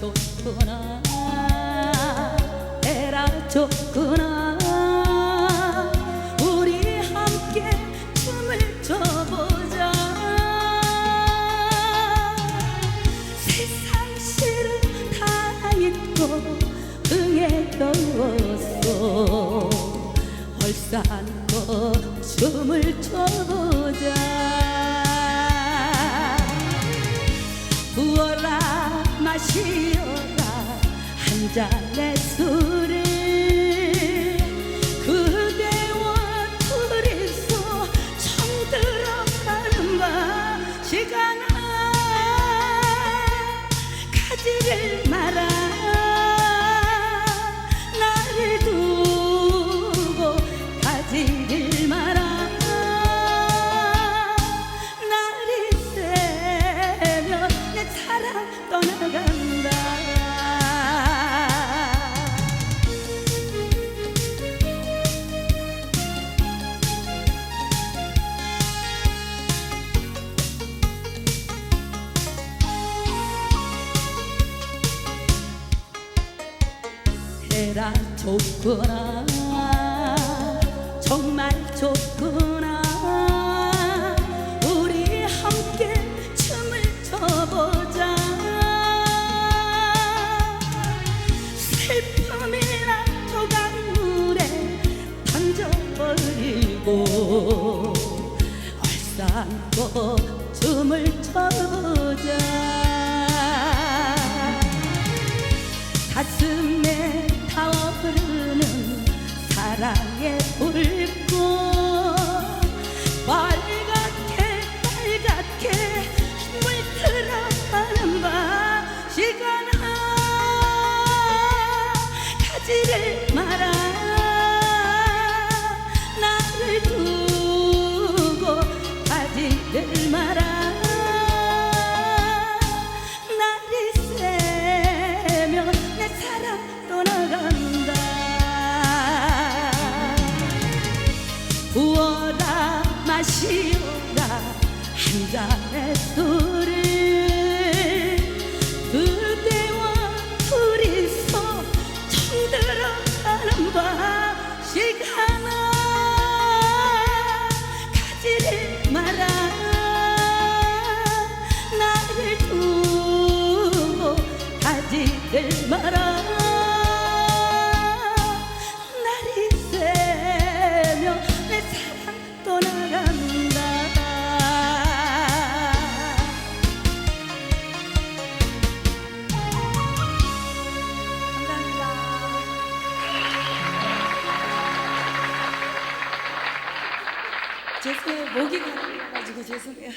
좋구나. 에라 좋구나. 우리 함께 춤을 춰보자. 세상 실은 다 잊고 응에 떨었어 얼싸안고 춤을 춰보자. 마시어라. 한 잔의 해라 좋구나. 정말 좋구나. 우리 함께 춤을 춰보자. 슬픔이나 조각물에 던져버리고 얼싸안고 춤을 춰보자 한 잔의 술을 그대와 둘이서 청들어 가는 밤 시간아 가지를 마라 나를 두고 가지를 마라 죄송해요 목이 가가지고 죄송해요.